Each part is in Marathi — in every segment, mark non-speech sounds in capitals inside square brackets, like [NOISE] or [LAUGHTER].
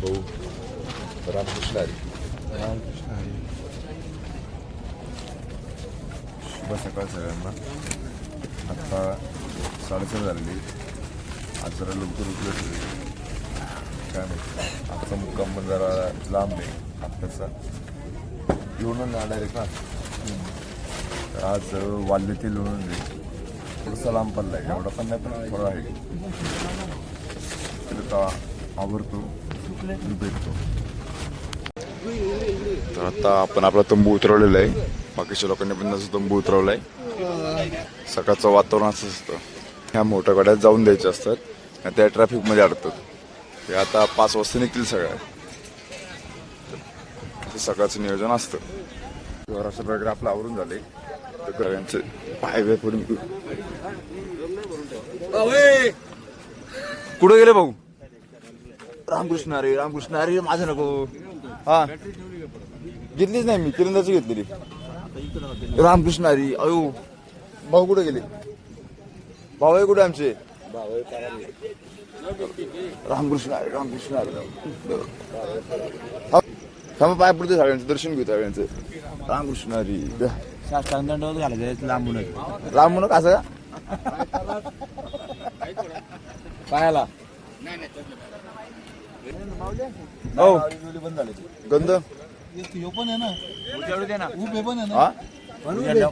भाऊ रामकृष्ण हरी रामकृष्ण हरी शुभ सकाळ सगळ्यांना आत्ता साडेसात झालेली आज जरा लवकर उठलं ठेवली काय माहिती आजचा मुक्काम पण जरा लांब आहे आत्ताचा लोणंद ना आहे का तर आज वाल्य ते लोणंद आहे थोडासा लांब पडला आहे एवढा पण नाही पण थोडा आहे तर आता भेटतो. तर आता आपण आपला तंबू उतरवलेला आहे. बाकीच्या लोकांनी पण तसं तंबू उतरवला आहे सकाळचं वातावरण असं असतं. ह्या मोठ्या गाड्या जाऊन द्यायच्या असतात. आणि त्या ट्रॅफिकमध्ये अडतात ते आता पाच वाजता निघतील सगळ्या. असं सकाळचं नियोजन असतं. असं वगैरे आपलं आवरून झाले. तर गळ्यांचे पडून कुठं गेले भाऊ? रामकृष्ण अरे रामकृष्ण अरे माझं नको. हा. घेतलीच नाही मी तिरंदाची घेतलेली. रामकृष्ण हरी अयो. भाऊ कुठे गेले? भाऊ आहे कुठे आमचे? रामकृष्ण हरी रामकृष्ण हा, थांबा पाय पडते सगळ्यांचं दर्शन घेऊ सगळ्यांचं रामकृष्ण घालायचं लांबूनच राम म्हणून असं का पायाला हो. गंध? पण आहे ना. उभे पण आहे हा?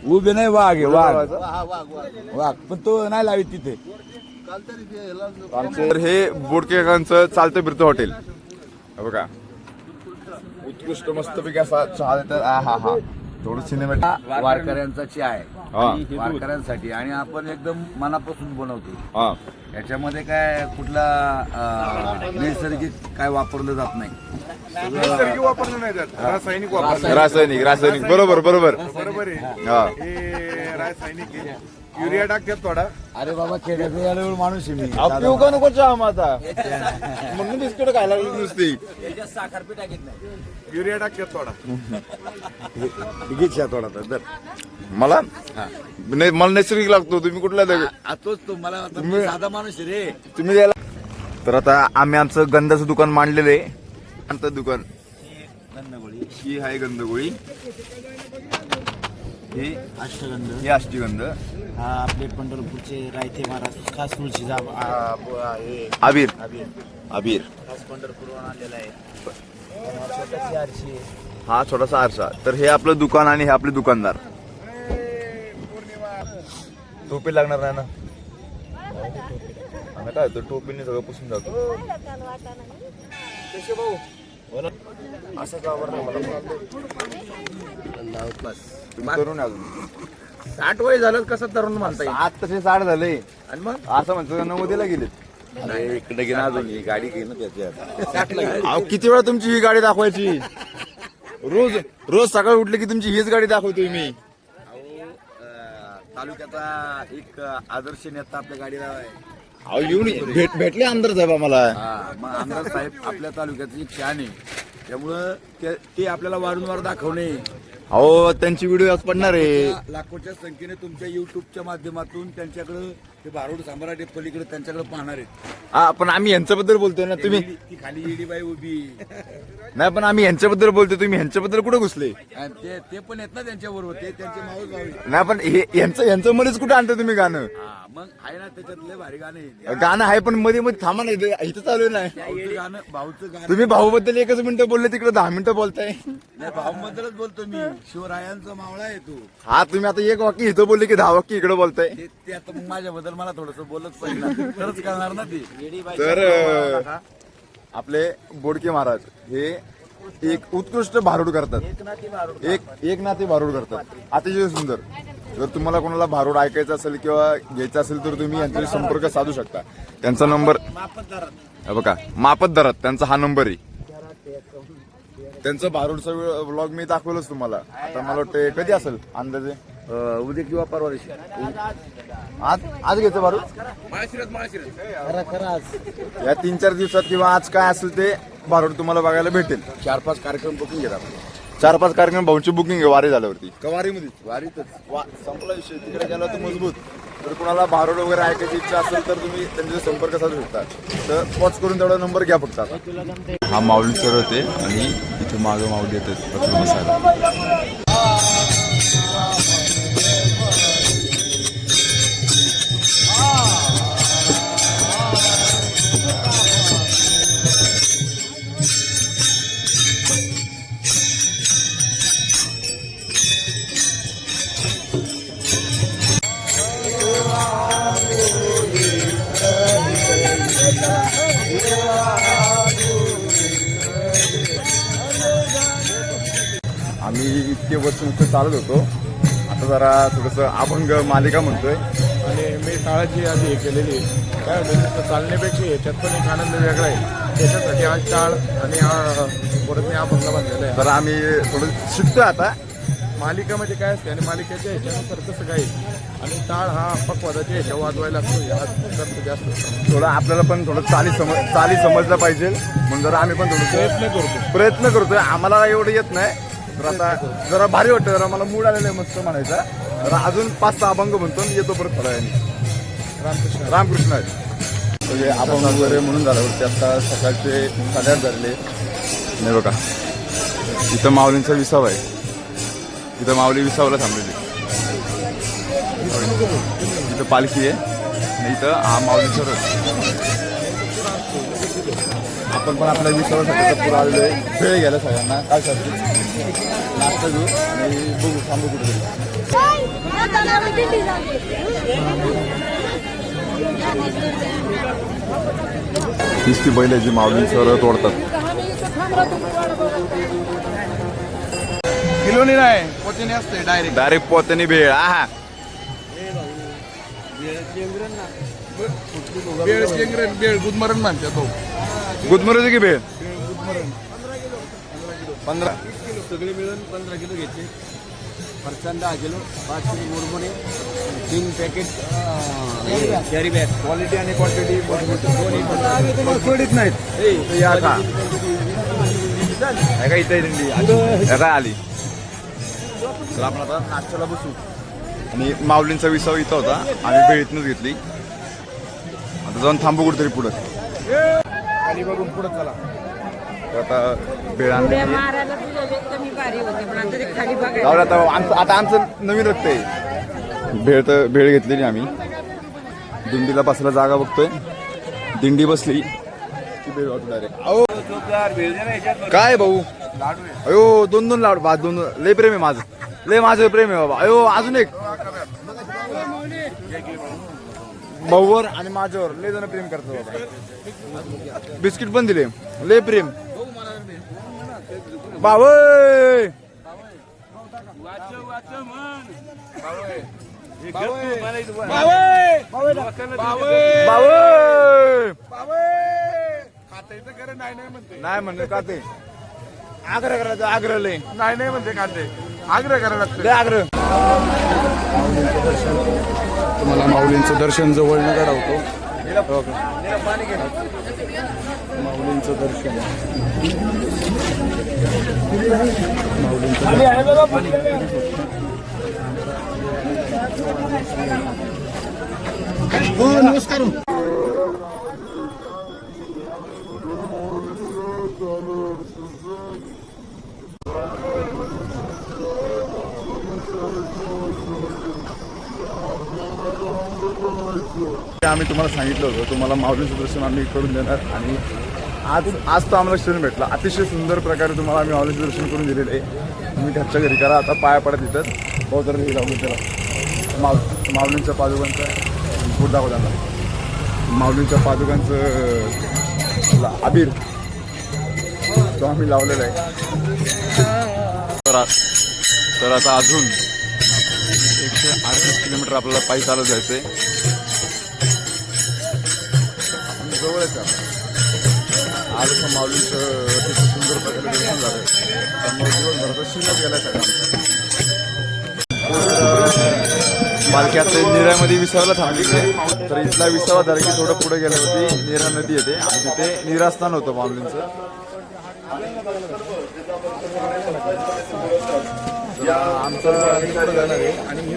उभे नाही वाघ आहे वाघ. वाघ पण तो नाही लावित तिथे. आमचे तर हे बोडकेकांचं चालतं फिरतं हॉटेल. हे बघा. उत्कृष्ट मस्तपैकी असा चहा देतात. आ हा हा. थोडं सिनेमॅटिक वारकऱ्यांचा चहा आहे. हा. वारकऱ्यांसाठी. आणि आपण एकदम मनापासून बनवतो. हा. याच्यामध्ये काय कुठला नैसर्गिक काय वापरलं जात नाही. नैसर्गिक वापरलं नाही जात. रासायनिक वापरलं रासायनिक रासायनिक. बरोबर बरोबर. बरोबर आहे हा. हे रासायनिक आहे. युरिया टाकतात थोडा. अरे बाबा खेड्यात माणूस आहे मी. पिऊ का नको चहा मग आता? म्हणून बिस्किट खायला लागली नुसती. युरिया टाकतात थोडा. घे थोडा तर. मला? नाही मला नैसर्गिक लागतो तुम्ही कुठला दग- आ, तोच तो मला साधा माणूस रे. तुम्ही द्यायला तर आता आम्ही आमचं गंधाचं दुकान मांडलेलं आहे. आमचं दुकान. ही आहे गंधगोळी. ही अष्टगंध. ही अष्टीगंध. हा आपले पंढरपूरचे रायते महाराज खास तुळशी जा आ, ब- आ, हे. आबीर. अबीर आबीर. खास पंढरपूरवरून आणलेला आहे. हा, छोटाशी आरशी आहे. हा छोटासा आरसा. तर हे आपलं दुकान आणि हे आपले दुकानदार. टोपी लागणार नाही ना? आम्ही काय होतं टोपीने सगळं पुसून जातो. असं का बरं मला तुम्ही तरुण आहे अजून साठ वय झालं कसं तरुण म्हणता आत तसे साठ झाले. आणि मग? असं म्हणतो नवोदयला गेलेत. अरे इकडे घे ना अजून ही गाडी घे ना त्याच्यात अहो किती वेळा तुमची ही गाडी दाखवायची? रोज रोज सकाळी उठले की तुमची हीच गाडी दाखवतोय मी. तालुक्याचा एक आदर्श नेता आपल्या गाडीला आहे. अहो येऊन भेट भेटले आमदार साहेब आम्हाला. हा, मग आमदार साहेब आपल्या तालुक्याचे एक शान आहे त्यामुळं ते- ते आपल्याला वारंवार दाखवणे. अहो त्यांची व्हिडिओ आज पडणार आहे. लाखोच्या संख्येने तुमच्या युट्यूबच्या माध्यमातून त्यांच्याकडे ते भारूड सम्राट आहे पलीकडे त्यांच्याकडे पाहणार आहेत. हा पण आम्ही यांच्याबद्दल बोलतोय ना तुम्ही ती खाली बाई उभी. नाही पण आम्ही यांच्याबद्दल बोलतोय तुम्ही ह्यांच्याबद्दल कुठे घुसले? आणि ते ते पण येत ना त्यांच्या बरोबर ते त्यांचे माऊस भाऊ आहेत. नाही पण हे यांचं यांचं मध्येच कुठे आणतं तुम्ही गाणं? हा मग आहे ना त्याच्यातले भारी गाणे आहेत. गाणं आहे पण मध्ये मध्ये थांबा नाही इथं- इथं चालू आहे नाही भाऊचं गाणं भाऊचं गाणं तुम्ही भाऊ बद्दल एकच मिनिटं बोलले तिकडे दहा मिनिटं बोलताय. नाही भाऊबद्दलच बोलतो मी. शिवरायांचा मावळा आहे तू. हा तुम्ही आता एक वाक्य इथं बोलले की दहा वाक्य इकडे बोलताय. ते ते आता मग माझ्याबद्दल मला थोडस बोलत पाहिजे करणार ना ते. तर अं, आपले बोडके महाराज हे एक उत्कृष्ट भारूड करतात. एक एक नाते भारूड करतात. अतिशय सुंदर. जर तुम्हाला कोणाला भारूड ऐकायचं असेल किंवा घ्यायचं असेल तर तुम्ही यांच्याशी संपर्क साधू शकता. त्यांचा नंबर हे बघा मापत दरात त्यांचा हा नंबर आहे. त्यांचं भारूडचा ब्लॉग मी दाखवलंच तुम्हाला. आता मला वाटतं कधी असेल अंदाजे? उद्या किंवा परवा दिवशी. आज आज घ्यायचं आज. या तीन चार दिवसात किंवा आज काय असेल ते भारूड तुम्हाला बघायला भेटेल. चार पाच कार्यक्रम बघून घेत आपण. चार पाच कार्यक्रम भाऊंची बुकिंग आहे वारी झाल्यावरती. कवारीमध्ये. वारीतच. वा संपला विषय. तिकडे गेला तर मजबूत. तर कुणाला भारोड वगैरे ऐकायची इच्छा असेल तर तुम्ही त्यांच्याशी संपर्क साधू शकता. तर पॉच करून तेवढा नंबर घ्या फक्त. हा माऊली सर होते आणि इथे मागं माऊली येते चालत होतो. आता जरा थोडंसं अभंग मालिका म्हणतोय. आणि मी टाळाची आधी हे केलेली आहे. काय होतं नुसतं चालण्यापेक्षा याच्यात पण एक आनंद वेगळा आहे. त्याच्यासाठी आज टाळ आणि हा परत मी अभंग बांधलेला आहे. तर आम्ही थोडं शिकतोय आता. मालिका म्हणजे काय असते आणि मालिकेच्या ह्याच्यानुसार कसं काय आणि टाळ हा पक्वादाच्या ह्याच्या वाजवायला लागतो या जास्त थोडं आपल्याला पण थोडं चाली समज चाली समजलं पाहिजे. म्हणून जरा आम्ही पण थोडं प्रयत्न करतो. प्रयत्न करतोय. आम्हाला एवढं येत नाही. तर आता जरा भारी वाटतं जरा मला मूड आलेलं आहे मस्त म्हणायचा. तर अजून पाच सहा अभंग म्हणतो आणि येतो परत थोड्या वेळाने रामकृष्ण. रामकृष्ण. आहेत म्हणजे अभंग वगैरे म्हणून झाल्यावरती आता सकाळचे साडेआठ झालेले. नाही बघा. इथं माऊलींचा विसावा आहे. इथं माऊली विसावाला थांबलेली. इथं पालखी आहे. आणि इथं हा माऊलींचा रथ. आपण पण आपल्या विसावासाठी पुढे आलेलो आहे. वेळ घ्यायला सगळ्यांना. काय साठी नाश्ता घेऊ आणि बघू थांबू कुठेतरी तीच ती बैल आहे जी माऊलींचं रथ ओढतात किलोनी नाही पोतीने असते डायरेक्ट डायरेक्ट पोत्याने भेळ आहा. बेळ शेंगरण बेळ गुदमरण म्हणतात तो. गुदमरुजी की भेळ? पंधरा. सगळे मिळून पंधरा किलो घेतले फरसाण दहा किलो पाच किलो मुरमुरे तीन पॅकेट कॅरी बॅग क्वालिटी आणि क्वांटिटी नाहीत. या का काय इथे काय आली? तर आपण आता नाश्त्याला बसू. आणि माऊलींचा विसाव इथं होता. आम्ही भेळीतनंच घेतली. आता जाऊन थांबू कुठेतरी पुढं. खाली बघून पुढे चला. आता आता आमचं आता आमचं नवीन रक्त आहे. भेळ तर भेळ घेतलेली आम्ही. दिंडीला बसायला जागा बघतोय. दिंडी बसली की भेळ होतो डायरेक्ट अहो! काय भाऊ? अयो दोन दोन लाडू दोन दोन- लय प्रेम आहे माझं. लय माझं प्रेम आहे बाबा. अयो अजून एक. भाऊवर आणि माझ्यावर लय जण प्रेम करतात बाबा. बिस्किट पण दिले. लय प्रेम. बावय. नाही नाही म्हणते का ते आग्रह करायचं आग्रह लय. नाही नाही म्हणते खाते आग्रह करायला लागतं आग्रह. तुम्हाला माऊलींचं दर्शन जवळनं घडवतो माऊलींचं दर्शन ते आम्ही तुम्हाला सांगितलं होतं. तुम्हाला माऊलीचं दर्शन आम्ही करून देणार आणि आज आज तो आम्हाला क्षण भेटला. अतिशय सुंदर प्रकारे तुम्हाला आम्ही माऊलीचं दर्शन करून दिलेलं आहे. तुम्ही घरच्या घरी करा. आता पाया पडत येतात बहुत हे लावून त्याला माऊ माऊलींच्या पादुकांचं फूट दाखव त्यांना. माऊलींच्या पादुकांचं आबीर तो आम्ही लावलेला आहे. तर तर आता अजून एकशे अडतीस किलोमीटर आपल्याला पायी चालत जायचं आहे जवळच आहे आज असं माऊलीचं अतिशय सुंदर प्रकारे दर्शन झालं त्यामुळे दिवसभराचा शिल्लक गेला सगळ्यांचा पालखी आता निऱ्यामध्ये विसावाला थांबली तर इथला विसावा झाला की थोडं पुढे गेल्यावरती निरा नदी येते. आणि तिथे निरास्थान होतं माऊलींचं. आमचं पुढे जाणार आहे आणि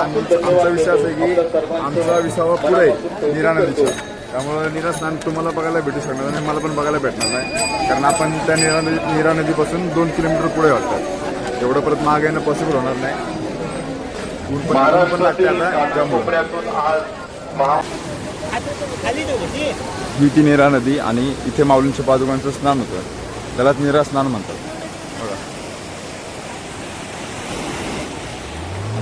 आमचा विश्वास आहे की आमचा विसावा पुढे निरा नीरा त्यामुळं नीरा स्नान तुम्हाला बघायला भेटू शकणार आणि मला पण बघायला भेटणार नाही. कारण आपण त्या नीरा नदी नीरा नदीपासून दोन किलोमीटर पुढे वाटतात. एवढं परत मागे येणं पॉसिबल होणार नाही. ऊन पण लागते आता ही ती नीरा नदी आणि इथे माऊलींच्या पादुकांचं स्नान होतं. त्यालाच निरा स्नान म्हणतात.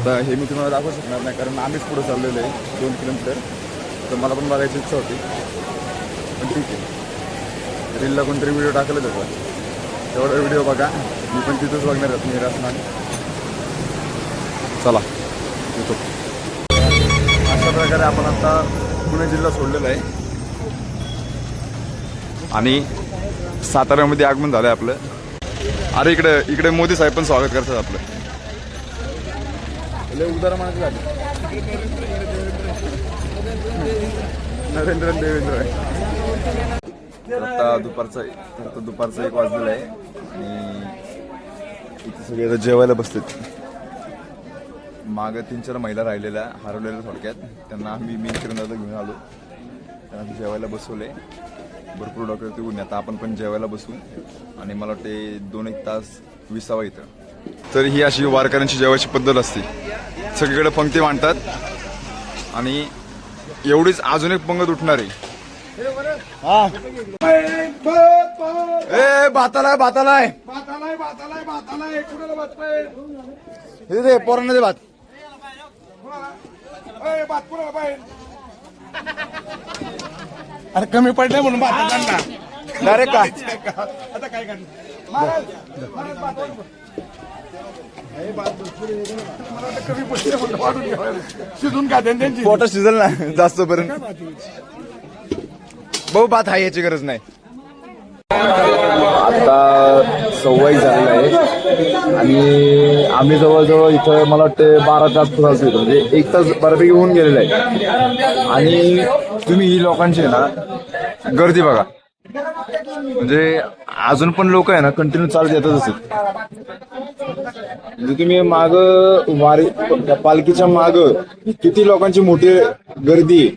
आता हे मी तुम्हाला दाखवू शकणार नाही कारण आम्हीच पुढे चाललेलो आहे दोन किलोमीटर. तर मला पण बघायची इच्छा होती. पण ठीक आहे. रीलला कोणतरी व्हिडिओ टाकला त्याचा. तेवढा व्हिडिओ बघा. मी पण तिथंच बघणार आहे मी स्नान चला येतो. अशा प्रकारे आपण आता पुणे जिल्हा सोडलेला आहे. आणि साताऱ्यामध्ये आगमन झालंय आपलं. अरे इकडे इकडे मोदी साहेब पण स्वागत करतात आपलं. लय उदाहरण झाले. नरेंद्र देवेंद्र. आहे आता दुपारचं आता दुपारचं एक वाजलेला आहे. आणि इथे सगळे आता जेवायला बसलेत. मागं तीन चार महिला राहिलेल्या हरवलेल्या थोडक्यात. त्यांना आम्ही मी किरणाला घेऊन आलो. त्यांना जेवायला बसवले भरपूर डॉक्टर तिघून आता आपण पण जेवायला बसू. आणि मला वाटते दोन एक तास विसावा इथं. तर ही अशी वारकऱ्यांची जेवायची पद्धत असते. सगळीकडे पंक्ती मांडतात. आणि एवढीच अजून एक पंगत उठणार आहे. ए भातालाय भातालाय. भातालाय भातालाय भातालाय कुणाला दे पोरांना दे भात. भात कुणाला पाहिजे अरे कमी पडले म्हणून भात डायरेक्ट काय? आता काय करणार? शिजून का त्यांची पोटा शिजल ना जास्त पर्यंत भाऊ भात आहे याची गरज नाही. आता सव्वाई झालेला आहे. आणि आम्ही जवळजवळ इथं मला वाटतं बारा तास तास येतो म्हणजे एक तास बऱ्यापैकी होऊन गेलेला आहे. आणि तुम्ही ही लोकांची आहे ना गर्दी बघा. म्हणजे अजून पण लोक आहे ना कंटिन्यू चालत येतच असेल म्हणजे तुम्ही माग वारी पालखीच्या माग किती लोकांची मोठी गर्दी आहे.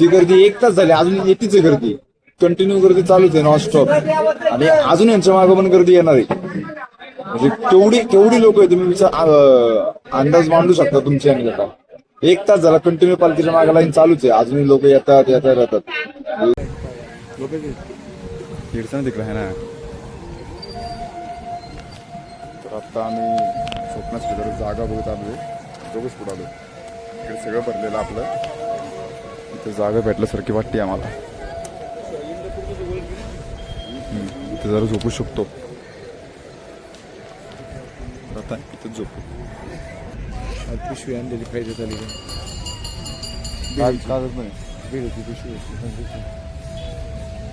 ती गर्दी एक तास झाली अजून येतीच आहे गर्दी. कंटिन्यू गर्दी चालूच आहे नॉनस्टॉप आणि अजून यांच्या मागं पण गर्दी येणार आहे. म्हणजे केवढी केवढी लोक आहे तुम्ही अंदाज मांडू शकता तुमच्या आणि आता एक तास झाला कंटिन्यू पालखीच्या मागे लाईन चालूच आहे. अजूनही लोक येतात येतात राहतात तिकडे आहे ना. तर आता आम्ही स्वप्नात जरा जागा बघत आलोय दोघंच पुढे आलो इकडे सगळं भरलेलं आपलं. इथे जागा भेटल्यासारखी वाटते आम्हाला. इथे जरा झोपू शकतो. आता इथेच झोपू. पिशवी आणलेली पाहिजे झाली कागद नाही. पिशवी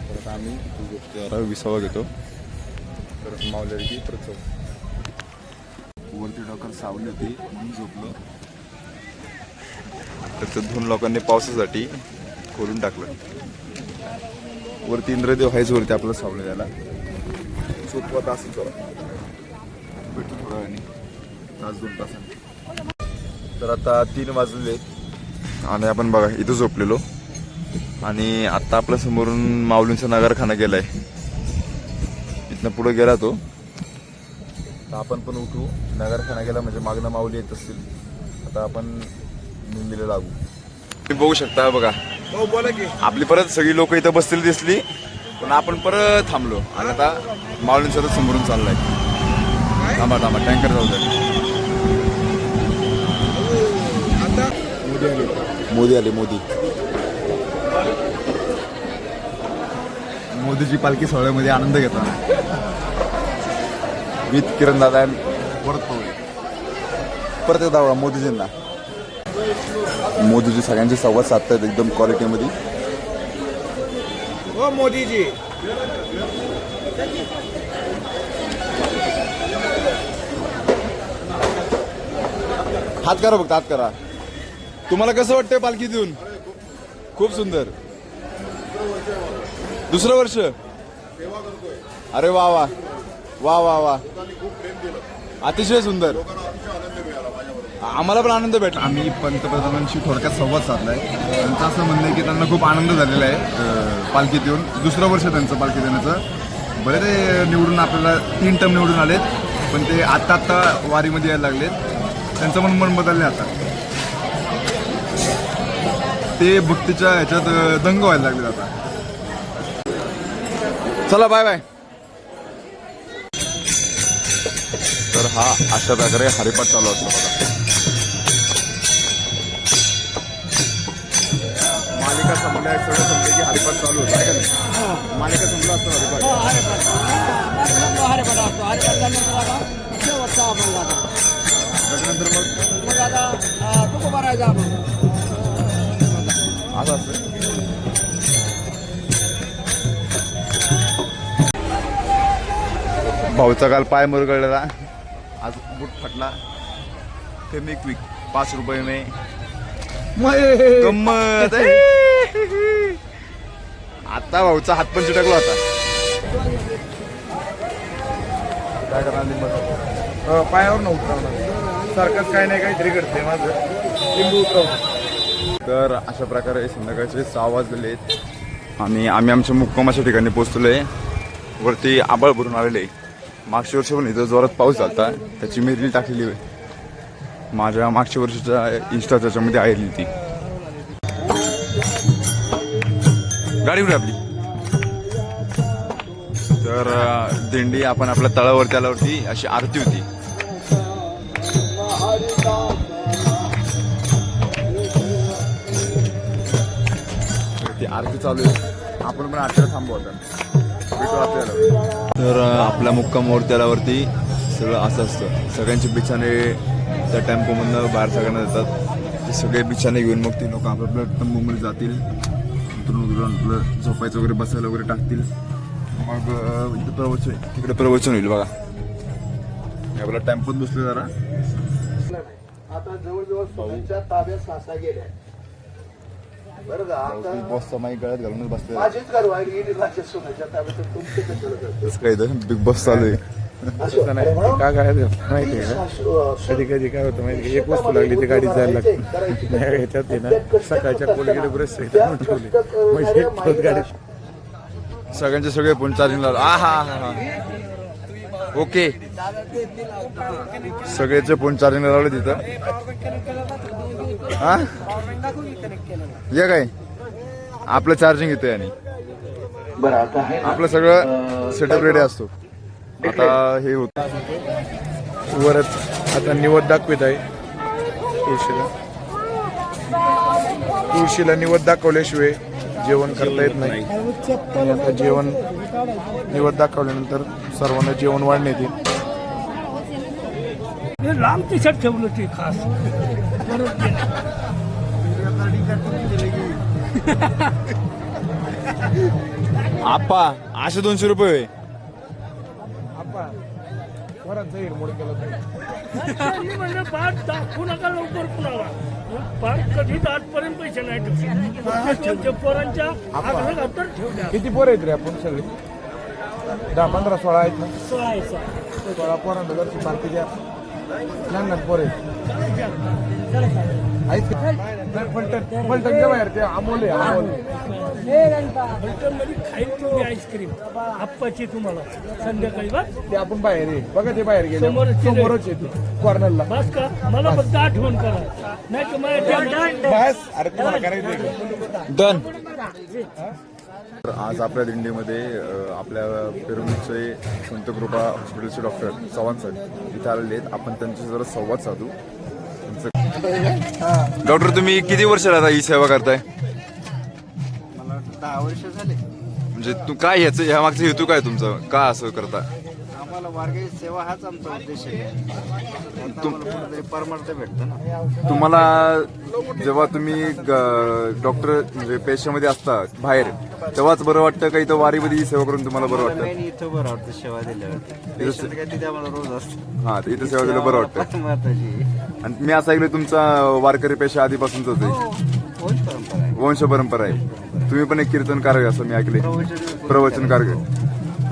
परत आम्ही इथे विसावा घेतो. परत मावलेली की परत जाऊ. वरती डॉक्टर सावली होती म्हणून झोपलो. तर ते दोन लोकांनी पावसासाठी खोलून टाकलं. वरती इंद्रदेव आहेच वरती आपलं सावलं द्यायला झोपवत असं थोडा भेटू थोड्या वेळाने. तास दोन तासांनी. तर आता तीन वाजले आणि आपण बघा इथं झोपलेलो. आणि आता आपल्या समोरून माऊलींचा नगरखाना गेलाय. इथनं पुढे गेला तो. तर आपण पण उठू. नगरखाना गेला म्हणजे मागणं माऊली येत असतील. आता आपण निंबीला लागू. तुम्ही बघू शकता बघा. हो बोला की. आपली परत सगळी लोक इथं बसलेली दिसली. पण आपण परत थांबलो. आणि आता माऊलींचा रथ समोरून चाललाय. थांबा थांबा. टँकर जाऊ द्या आता? मोदी आले मोदी. मोदीची पालखी सोहळ्यामध्ये आनंद घेताना मी किरण दादा परत परत एकदा मोदीजींना. मोदीजी सगळ्यांशी संवाद साधतात एकदम क्वालिटीमध्ये हो मोदीजी. हात करा फक्त हात करा. तुम्हाला कसं वाटतंय पालखी देऊन खूप सुंदर. दुसरं वर्ष. अरे वा वा. वा वा वा. अतिशय सुंदर. आम्हाला पण आनंद भेटला. आम्ही पंतप्रधानांशी थोडक्यात संवाद साधलाय. त्यांचं असं म्हणणं आहे की त्यांना खूप आनंद झालेला आहे अं, पालखीत येऊन. दुसरं वर्ष त्यांचं पालखीत येण्याचं. बरे ते निवडून आपल्याला तीन टर्म निवडून आलेत पण ते आत्ता आत्ता वारीमध्ये यायला लागलेत. त्यांचं पण मन बदलले आता. ते भक्तीच्या ह्याच्यात अं, दंग व्हायला लागले आता. चला बाय बाय तर हा अशा प्रकारे हरिपाठ चालू असतो बघा. मालिका संपल्या सगळं संपले की हरिपाठ चालू होतं आहे का नाही? मालिका संपला असतो हरिपाठ. त्याच्यानंतर मग? असं. असतं भाऊचा काल पाय मुरगळलेला. बूट फाटला. कमी क्विक पाच रुपये मे. गंमत आता भाऊचा हात पण चिटकला होता. काय करणार पायावर न उतरवणार सारखंच काही नाही काहीतरी घडते माझं. लिंबू उतरवतो. तर अशा प्रकारे संध्याकाळचे सहा वाजलेले आहेत. आणि आम्ही आमच्या मुक्कामाच्या ठिकाणी पोहोचलो आहे वरती आबाळ भरून आलेले आहे. मागच्या वर्षी पण इथं जोरात पाऊस झाला त्याची मेरणी टाकलेली होती. माझ्या मागच्या वर्षीच्या इन्स्टा त्याच्यामध्ये आलेली ती. गाडी कुठे आपली? तर दिंडी आपण आपल्या तळावर त्यालावरती अशी आरती होती. ती आरती चालू आहे. आपण पण आरतीला थांबवतात तर आपला आपल्या मुक्कामावरती आल्यावरती सगळं असं असतं. सगळ्यांचे बिछाने त्या टेम्पोमधनं बाहेर सगळ्यांना देतात. ते सगळे बिछाने घेऊन मग ते लोक आपल्या टेम्पोमध्ये जातील. नंतर मग आपलं झोपायचं वगैरे बसायला वगैरे टाकतील. मग इथं प्रवचन तिकडे प्रवचन होईल बघा. हे आपला टेम्पोत बसले जरा. आता जवळजवळ ताब्यात सासा गेल्या. बरं का? आता बॉसचा माईक गळ्यात घालूनच बसले माझीच कारवाई गेली माझ्या सोन्याच्या ताब्यात तुमचे कशाला करते? तसं काय बिग बॉस चालू आहे. असं, नाही. का काय माहिती आहे का? कधी कधी काय होतं माहिती आहे? का? एक वस्तू लागली ती गाडीत जायला लागते. नाही, ह्याच्यात आहे ना सकाळच्या कोलगेट ब्रश ठेवली. म्हणजे गाडीत सगळ्यांचे सगळे फोन चार्जिंग लावले. आ हा हा हा ओके. सगळ्याचे फोन चार्जिंग लावले तिथं. हा? या काय? आपलं चार्जिंग येतं आणि. आपलं सगळं सेटअप रेडी असतो. आता हे होत. वरच आता निवड दाखवित आहे. तुळशीला. तुळशीला निवड दाखवल्याशिवाय जेवण करता येत नाही आणि आता जेवण निवड दाखवल्यानंतर सर्वांना जेवण वाढण्यात येईल हे लांब टी शर्ट ठेवलं ते खास परत. आप्पा असे दोनशे रुपये होय. वरात जाईल मोड केलं तर. मी म्हणलं पाठ दाखवू नका लवकर कुणाला पाठ कधीच आजपर्यंत पैसे नाही ठेवले. त्यांच्या पोरांच्या आग्रह खातर ठेवल्या किती पोरं आहेत रे आपण सगळे? दहा पंधरा सोळा आहेत ना? सोळा आहे, सोळा. सोळा पोरांना घरची पार्टी द्या. लहान पोरं आहेत. बाहेर ते अमोल आहे अमोल. मध्ये खाईल तुम्ही आईस्क्रीम आप्पाची तुम्हाला. संध्याकाळी ते आपण बाहेर आहे. बघा ते बाहेर गेले. समोरच येते कॉर्नरला बस का? मला फक्त आठवण करा. नाही तर माझ्या बस. अरे तुम्हाला करायचं डन तर आज आपल्या दिंडीमध्ये आपल्या पेरुंगचे संत कृपा हॉस्पिटलचे डॉक्टर चव्हाण सर इथे आलेले आहेत. आपण त्यांचे जरा संवाद साधू. डॉक्टर तुम्ही किती वर्ष राहता ही सेवा करताय? मला दहा वर्ष झाले. म्हणजे तू काय ह्याचं ह्या मागचा हेतू काय तुमचं? का असं करता? आम्हाला मार्गाई सेवा हाच आमचा उद्देश आहे. त्यात आम्हाला कुठेतरी परमार्थ भेटतं ना. तुम्हाला जेव्हा तुम्ही डॉक्टर म्हणजे पेशामध्ये असता बाहेर तेव्हाच बरं वाटतं का इथं वारीमध्ये ही सेवा करून तुम्हाला बरं वाटतं? मेन इथं बरं वाटतं सेवा दिल्यावर पेशंट काय तिथे आम्हाला रोज असतं. हा तर इथं सेवा दिलं बरं [LAUGHS] वाटतं महत्वाची आणि मी असं ऐकलं तुमचा वारकरी पेशा आधीपासूनच आहे. कोण परंपरा आहे. वंश परंपरा आहे. तुम्ही पण एक कीर्तनकार आहे असं मी ऐकले प्रवचन- प्रवचनकार.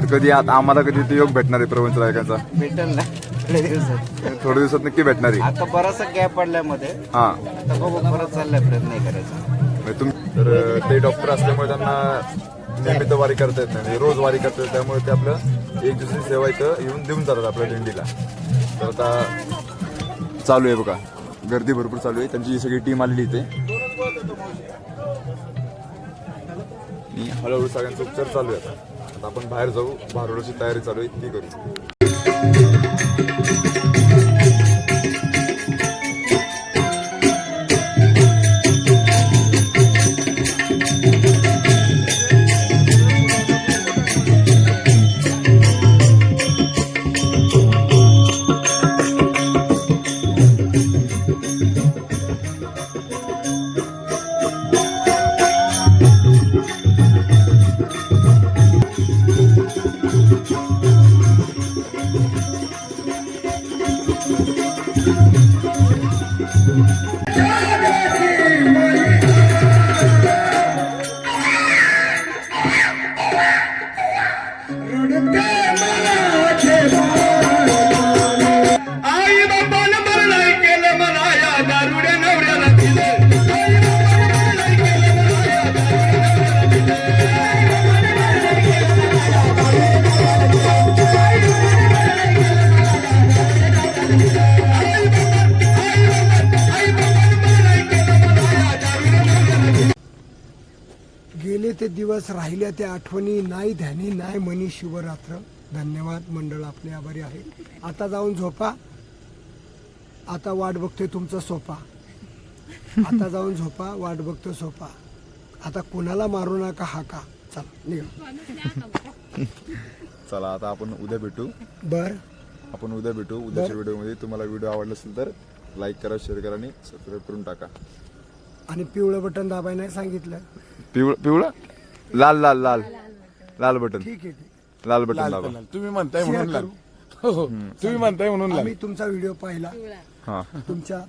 तर कधी आता आम्हाला कधी ते योग भेटणार आहे प्रवंच नायकांचा भेटेल ना. थोड्या दिवसात. थोड्या दिवसात नक्की भेटणार आहे. आता बराचसा गॅप पडल्यामध्ये हा. आता बघू परत चाललाय प्रयत्न करायचा. म्हणजे तुम तर ते डॉक्टर असल्यामुळे त्यांना नियमित वारी करता येत नाही. म्हणजे रोज वारी करता येत त्यामुळे ते आपलं एक दुसरी सेवा इथं येऊन देऊन जातात आपल्या दिंडीला. तर आता चालू आहे बघा. गर्दी भरपूर चालू आहे. त्यांची सगळी टीम आलेली इथे. आणि हळूहळू सगळ्यांचा उपचार चालू आहे आता. आपण बाहेर जाऊ. भारुडाची तयारी चालू आहे. ती करू. दिवस राहिल्या त्या आठवणी नाही ध्यानी नाही मनी शिवरात्र. धन्यवाद मंडळ आपले आभारी आहे. आता जाऊन झोपा. आता वाट बघतोय तुमचा सोपा. आता जाऊन झोपा वाट बघतोय सोपा. आता कुणाला मारू नका हा का? चला निघा. चला आता आपण उद्या भेटू. बर. आपण उद्या भेटू. उद्याच्या व्हिडिओमध्ये तुम्हाला व्हिडिओ आवडला असेल तर लाईक करा शेअर करा आणि सबस्क्राईब करून टाका. आणि पिवळं बटन दाबाय नाही सांगितलं. पिवळं पिवळं? लाल लाल लाल. लाल बटन. ठीक आहे ठीक लाल बटन दाबा तुम्ही म्हणताय म्हणून शेअर लाल. हो हो. तुम्ही म्हणताय म्हणून लाल. आम्ही तुमचा व्हिडिओ पाहिला. हा. तुमच्या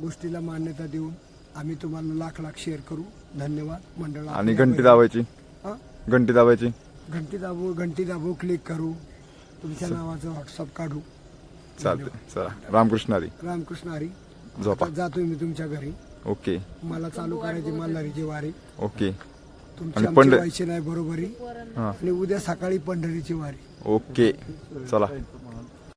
गोष्टीला मान्यता देऊन आम्ही तुम्हाला लाख लाख शेअर करू. धन्यवाद. मंडळ आणि घंटी दाबायची? हा? घंटी दाबायची? घंटी दाबू घंटी दाबू क्लिक करू. तुमच्या नावाचं व्हॉट्सअप काढू. चालते चला. रामकृष्ण हरी. रामकृष्ण हरी. झोपा. आता जातो मी तुमच्या घरी. ओके. मला चालू करायची मल्हारीची वारी. ओके. तुमची आणि आमची पंढ- व्हायची नाही बरोबरी. हा. आणि उद्या सकाळी पंढरीची वारी. ओके. चला.